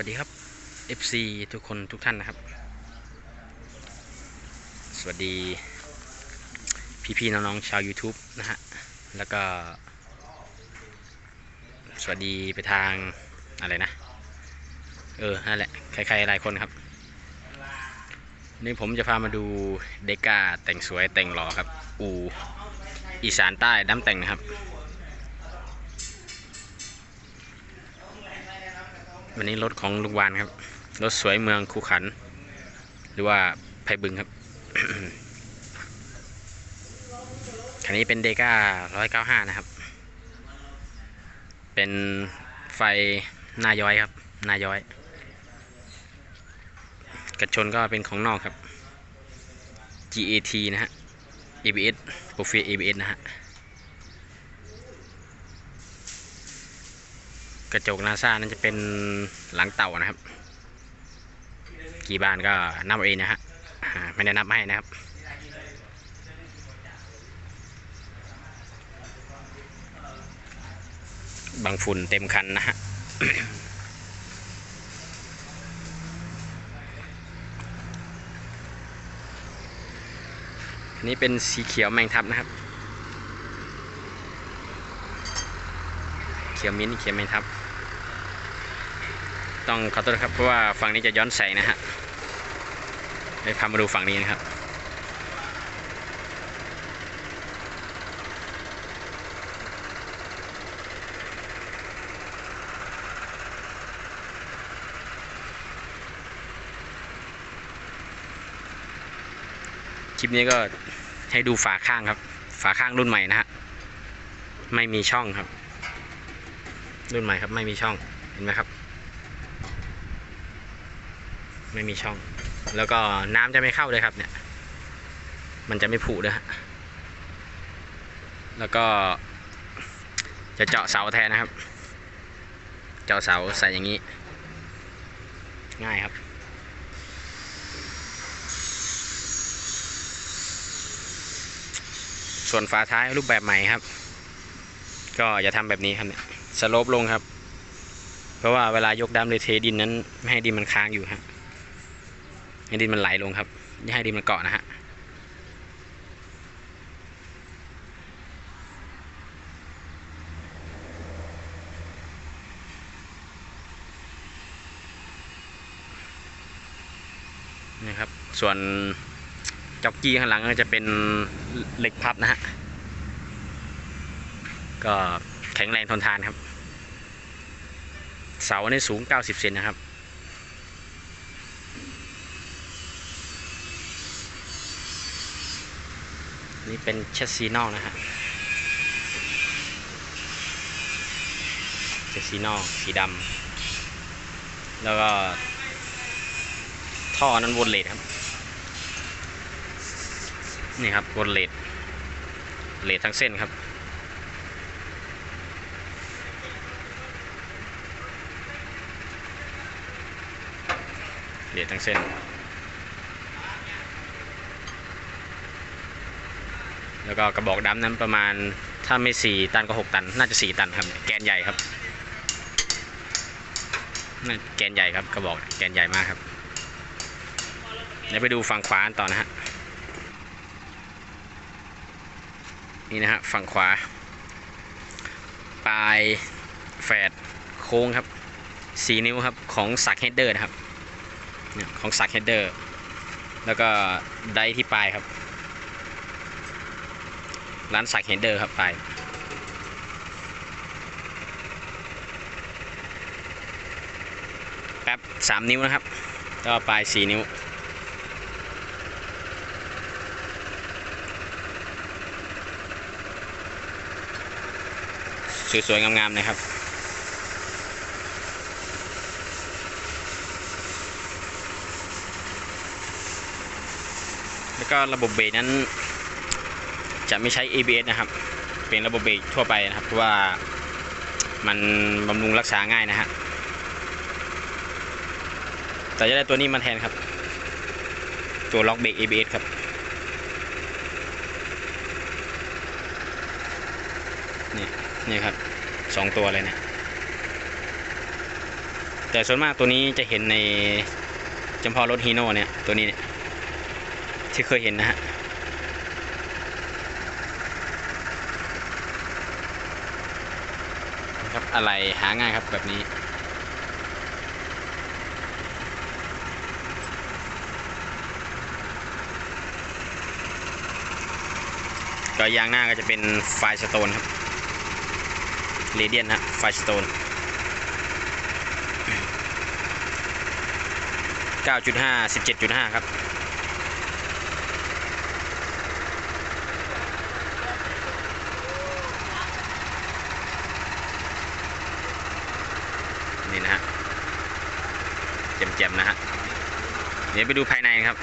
วัสดีครับ FC ทุกคนทุกท่านนะครับ สวัสดี พี่ๆน้องๆชาว YouTube นะฮะ แล้วก็ สวัสดีไปทางอะไรนะ เออ นั่นแหละ ใครๆหลายคนครับ นี่ผมจะพามาดูเดก้าแต่งสวยแต่งหล่อครับ อูอีสานใต้น้ำแต่งนะครับ วันนี้รถของลุงวานครับ รถสวยเมืองคูขัน หรือว่าไพบึงครับ คันนี้เป็นเดก้า195นะครับ เป็นไฟหน้าย้อยครับ หน้าย้อย กระชนก็เป็นของนอกครับ GAT นะฮะ ABS โปรไฟล์ ABS นะฮะ กระจกนาซานั้นจะเป็นหลังเต่านะครับ กี่บานก็นับเองนะฮะไม่ได้นับให้นะครับบางฝุ่นเต็มคันนะฮะนนี้เป็นสีเขียวแมงทับนะครับ เขียวมิ้นท์เขียวแมงทับ ต้องขอโทษครับเพราะว่าฝั่งนี้จะย้อนแสงนะฮะเลยพามาดูฝั่งนี้นะครับคลิปนี้ก็ให้ดูฝาข้างครับ ฝาข้างรุ่นใหม่นะฮะ ไม่มีช่องครับ รุ่นใหม่ครับไม่มีช่องเห็นไหมครับ ไม่มีช่อง แล้วก็น้ำจะไม่เข้าเลยครับ เนี่ย มันจะไม่ผุด้วยฮะแล้วก็ จะเจาะเสาแทนนะครับ เจาะเสาใส่อย่างนี้ ง่ายครับส่วนฝาท้ายรูปแบบใหม่ครับ ก็อย่าทำแบบนี้ครับเนี่ย สโลปลงครับ เพราะว่าเวลายกดำเลยเทดินนั้น ไม่ให้ดินมันค้างอยู่ฮะให้ดินมันไหลลงครับไม่ให้ดินมันเกาะนะฮะนี่ครับ ส่วนจ็อกกี้ข้างหลังก็จะเป็นเหล็กพับนะฮะ ก็ แข็งแรงทนทานครับ เสาในสูง 90 เซนนะครับ นี่เป็นเชสซีนอกนะฮะเชสซีนอกสีดำแล้วก็ท่อนั้นวนเลดครับ นี่ครับวนเลดเลดทั้งเส้นครับ เลดทั้งเส้น แล้วก็กระบอกดำนั้นประมาณถ้าไม่สี่ตันก็หกตัน น่าจะสี่ตันครับ แกนใหญ่ครับน่าแกนใหญ่ครับกระบอกแกนใหญ่มากครับ เดี๋ยวไปดูฝั่งขวาต่อนะฮะ นี่นะฮะฝั่งขวา ปลายแฝดโค้งครับสีนิ้วครับของสักเฮดเดอร์นะครับ ของสักเฮดเดอร์ แล้วก็ไดที่ปลายครับ ร้านสักเฮดเดอร์ครับปลายแป๊บสามนิ้วนะครับ ก็ปลายสี่นิ้วสวยๆงามๆเลยครับ แล้วก็ระบบเบรกนั้น จะไม่ใช้ ABS นะครับ เป็นระบบเบรกทั่วไปนะครับเพราะว่ามันบำรุงรักษาง่ายนะฮะแต่จะได้ตัวนี้มาแทนครับ ตัวล็อกเบรก ABS ครับ นี่นี่ครับสองตัวเลยนะ แต่ส่วนมากตัวนี้จะเห็นในจำเพารถฮีโน่เนี่ย ตัวนี้เนี่ย ที่เคยเห็นนะฮะนะครับอะไรหาง่ายครับแบบนี้ก็ยางหน้าก็จะเป็นไฟสโตนครับเรเดียนฮะไฟสโตน 9.5 17.5 ครับ นี่นะฮะเจ็มๆนะฮะเดี๋ยวไปดูภายในครับ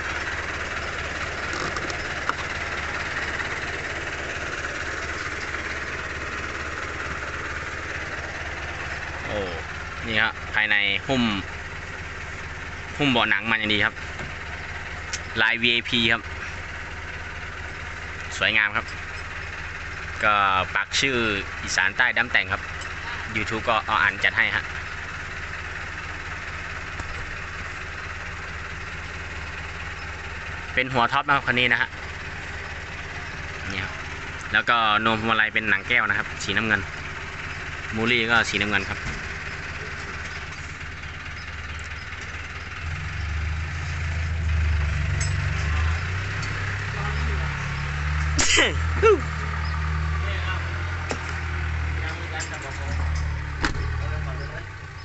โอ้นี่ครับภายในหุ้ม หุ้มเบาะหนังมันอย่างดีครับลาย VIP ครับ สวยงามครับ ก็ปักชื่ออีสานใต้ดำแต่งครับ YouTube ก็เอาอ่านจัดให้ฮะ เป็นหัวท็อปนะครับคันนี้นะฮะนี่ครับแล้วก็นมพวงมาลัยเป็นหนังแก้วนะครับ สีน้ำเงิน มูลี่ก็สีน้ำเงินครับ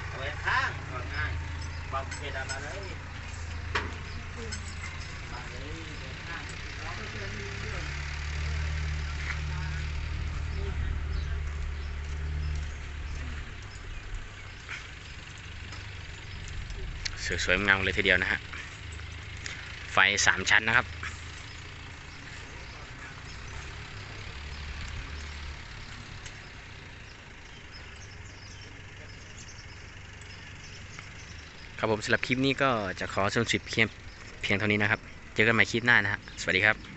เอาไว้ข้างก่อนง่ายบอกเพดานมาเลยมาเลยข้าง สวยๆงามเลยทีเดียวนะฮะ ไฟสามชั้นนะครับ ครับผมสำหรับคลิปนี้ก็จะขอสรุปเพียงเพียงเท่านี้นะครับ เจอกันใหม่คลิปหน้านะฮะ สวัสดีครับ